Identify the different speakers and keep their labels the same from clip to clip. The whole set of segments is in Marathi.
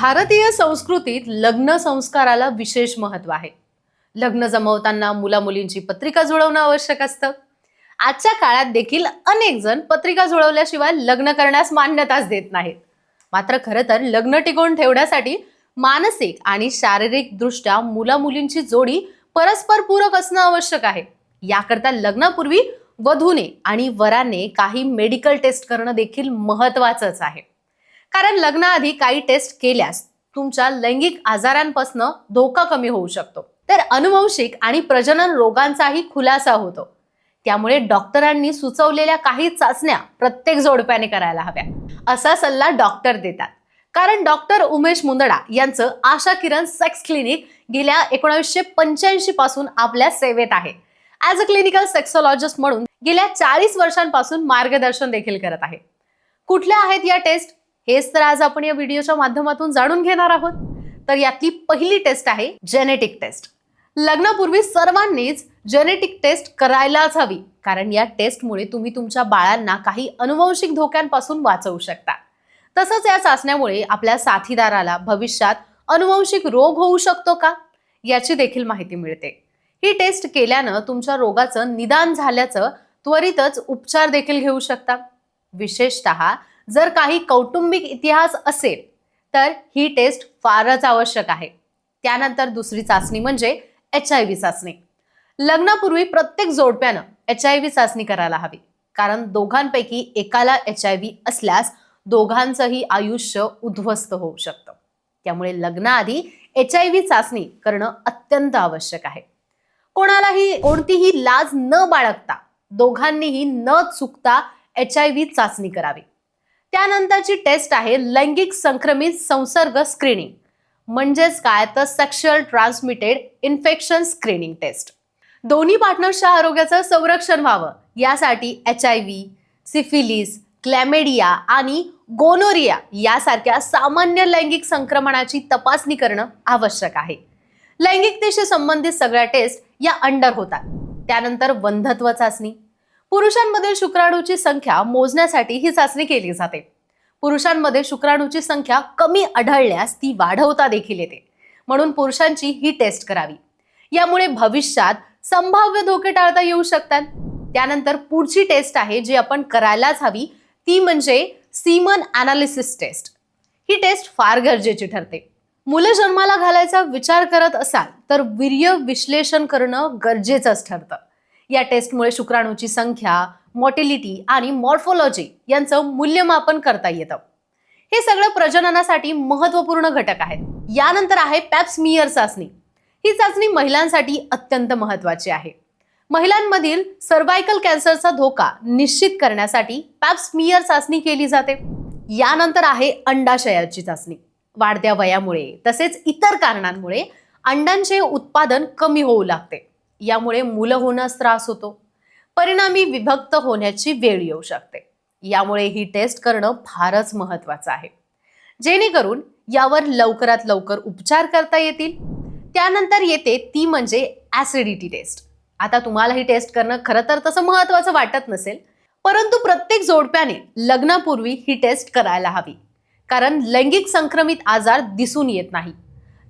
Speaker 1: भारतीय संस्कृतीत लग्न संस्काराला विशेष महत्त्व आहे. लग्न जमवताना मुला मुलींची पत्रिका जुळवणं आवश्यक असतं. आजच्या काळात देखील अनेक जण पत्रिका जुळवल्याशिवाय लग्न करण्यास मान्यताच देत नाहीत. मात्र खरं तर लग्न टिकवून ठेवण्यासाठी मानसिक आणि शारीरिक दृष्ट्या मुला मुलींची जोडी परस्पर पूरक असणं आवश्यक आहे. याकरता लग्नापूर्वी वधूने आणि वराने काही मेडिकल टेस्ट करणं देखील महत्वाचंच आहे. कारण लग्नाआधी काही टेस्ट केल्यास तुमच्या लैंगिक आजारांपासून धोका कमी होऊ शकतो. तर अनुवंशिक आणि प्रजनन रोगांचाही खुलासा होतो. त्यामुळे डॉक्टरांनी सुचवलेल्या काही चाचण्या प्रत्येक जोडप्याने करायला हव्या. असा सल्ला डॉक्टर देतात. कारण डॉक्टर उमेश मुंदडा यांचं आशा किरण सेक्स क्लिनिक गेल्या एकोणीसशे पंच्याऐंशी पासून आपल्या सेवेत आहे. ऍज अ क्लिनिकल सेक्सॉलॉजिस्ट म्हणून गेल्या चाळीस वर्षांपासून मार्गदर्शन देखील करत आहे. कुठल्या आहेत या टेस्ट हेच तर आज आपण या व्हिडिओच्या माध्यमातून जाणून घेणार आहोत. तर यातली पहिली टेस्ट आहे जेनेटिक टेस्ट. लग्नापूर्वी सर्वांनीच जेनेटिक टेस्ट करायलाच हवी कारण या टेस्टमुळे तुम्ही तुमच्या बाळांना काही अनुवंशिक धोक्यांपासून वाचवू शकता. तसंच या चाचण्यामुळे आपल्या साथीदाराला भविष्यात अनुवंशिक रोग होऊ शकतो का? याची देखील माहिती मिळते. ही टेस्ट केल्यानं तुमच्या रोगाचं निदान झाल्याचं त्वरितच उपचार देखील घेऊ शकता. विशेषतः जर काही कौटुंबिक इतिहास असेल तर ही टेस्ट फारच आवश्यक आहे. त्यानंतर दुसरी चाचणी म्हणजे एच आय व्ही चाचणी. लग्नापूर्वी प्रत्येक जोडप्यानं एच आय व्ही चाचणी करायला हवी कारण दोघांपैकी एकाला एच आय व्ही असल्यास दोघांचंही आयुष्य उद्ध्वस्त होऊ शकतं. त्यामुळे लग्नाआधी एच आय व्ही चाचणी करणं अत्यंत आवश्यक आहे. कोणालाही कोणतीही लाज न बाळगता दोघांनीही न चुकता एच आय व्ही चाचणी करावी. त्यानंतरची टेस्ट आहे लैंगिक संक्रमित संसर्ग स्क्रीनिंग म्हणजेच काय? तर sexual transmitted infection screening test दोन्ही पार्टनर्सच्या आरोग्याचं संरक्षण व्हावं. यासाठी H I V syphilis chlamydia आणि गोनोरिया यासारख्या सामान्य लैंगिक संक्रमणाची तपासणी करणं आवश्यक आहे. लैंगिकतेशी संबंधित सगळ्या टेस्ट या अंडर होतात. त्यानंतर वंधत्व चाचणी पुरुषांमधील शुक्राणूची संख्या मोजण्यासाठी ही चाचणी केली जाते. पुरुषांमध्ये शुक्राणूची संख्या कमी आढळल्यास ती वाढवता देखील येते. म्हणून पुरुषांची ही टेस्ट करावी. यामुळे भविष्यात संभाव्य धोके टाळता येऊ शकतात. त्यानंतर पुढची टेस्ट आहे जी आपण करायलाच हवी ती म्हणजे सीमन अनालिसिस टेस्ट. ही टेस्ट फार गरजेची ठरते. मुलं जन्माला घालायचा विचार करत असाल तर वीर्य विश्लेषण करणं गरजेचंच ठरतं. या टेस्टमुळे शुक्राणूची संख्या मॉटिलिटी आणि मॉर्फोलॉजी यांचं मूल्यमापन करता येतं. हे सगळं प्रजननासाठी महत्त्वपूर्ण घटक आहेत. यानंतर आहे पॅप्समियर चाचणी. ही चाचणी महिलांसाठी अत्यंत महत्वाची आहे. महिलांमधील सर्वायकल कॅन्सरचा धोका निश्चित करण्यासाठी पॅप्समियर चाचणी केली जाते. यानंतर आहे अंडाशयाची चाचणी. वाढत्या वयामुळे तसेच इतर कारणांमुळे अंडांचे उत्पादन कमी होऊ लागते. यामुळे मुलं होण्यास त्रास होतो. परिणामी विभक्त होण्याची वेळ येऊ शकते. यामुळे ही टेस्ट करणं फारच महत्वाचं आहे. जेणेकरून यावर लवकरात लवकर उपचार करता येतील. त्यानंतर येते ती म्हणजे ऍसिडिटी टेस्ट आता तुम्हाला ही टेस्ट करणं खरं तर तसं महत्वाचं वाटत नसेल परंतु प्रत्येक जोडप्याने लग्नापूर्वी ही टेस्ट करायला हवी. कारण लैंगिक संक्रमित आजार दिसून येत नाही.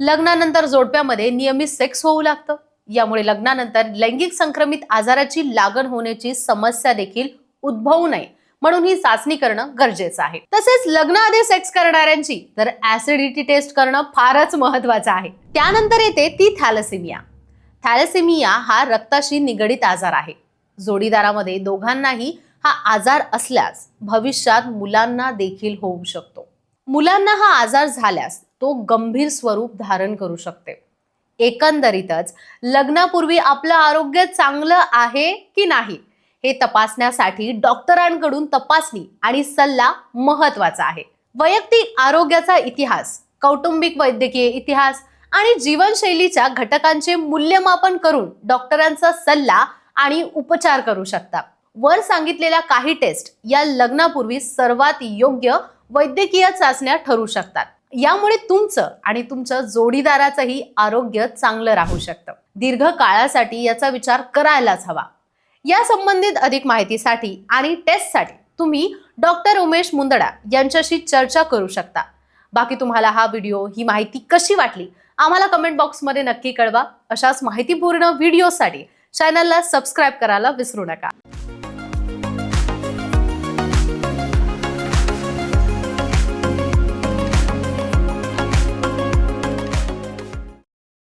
Speaker 1: लग्नानंतर जोडप्यामध्ये नियमित सेक्स होऊ लागतं. यामुळे लग्नानंतर लैंगिक संक्रमित आजाराची लागण होण्याची समस्या देखील उद्भवू नये. म्हणून ही चाचणी करणं गरजेचं आहे. तसेच लग्नाआधी सेक्स करणाऱ्यांची तर ऍसिडिटी टेस्ट करणं फारच महत्वाचं आहे. त्यानंतर येते ती थॅलसेमिया थॅलेसेमिया हा रक्ताशी निगडीत आजार आहे. जोडीदारामध्ये दोघांनाही हा आजार असल्यास भविष्यात मुलांना देखील होऊ शकतो. मुलांना हा आजार झाल्यास तो गंभीर स्वरूप धारण करू शकते. एकंदरीतच लग्नापूर्वी आपलं आरोग्य चांगलं आहे की नाही? हे तपासण्यासाठी डॉक्टरांकडून तपासणी आणि सल्ला महत्त्वाचा आहे. वैयक्तिक आरोग्याचा इतिहास कौटुंबिक वैद्यकीय इतिहास आणि जीवनशैलीच्या घटकांचे मूल्यमापन करून डॉक्टरांचा सल्ला आणि उपचार करू शकता. वर सांगितलेल्या काही टेस्ट या लग्नापूर्वी सर्वात योग्य वैद्यकीय चाचण्या ठरू शकतात. यामुळे तुमचं आणि तुमच्या जोडीदाराचंही आरोग्य चांगलं राहू शकतं. दीर्घ काळासाठी याचा विचार करायलाच हवा. या संबंधित अधिक माहितीसाठी आणि टेस्टसाठी तुम्ही डॉक्टर उमेश मुंदडा यांच्याशी चर्चा करू शकता. बाकी तुम्हाला हा व्हिडिओ ही माहिती कशी वाटली आम्हाला कमेंट बॉक्समध्ये नक्की कळवा. अशाच माहितीपूर्ण व्हिडिओसाठी चॅनलला सबस्क्राईब करायला विसरू नका.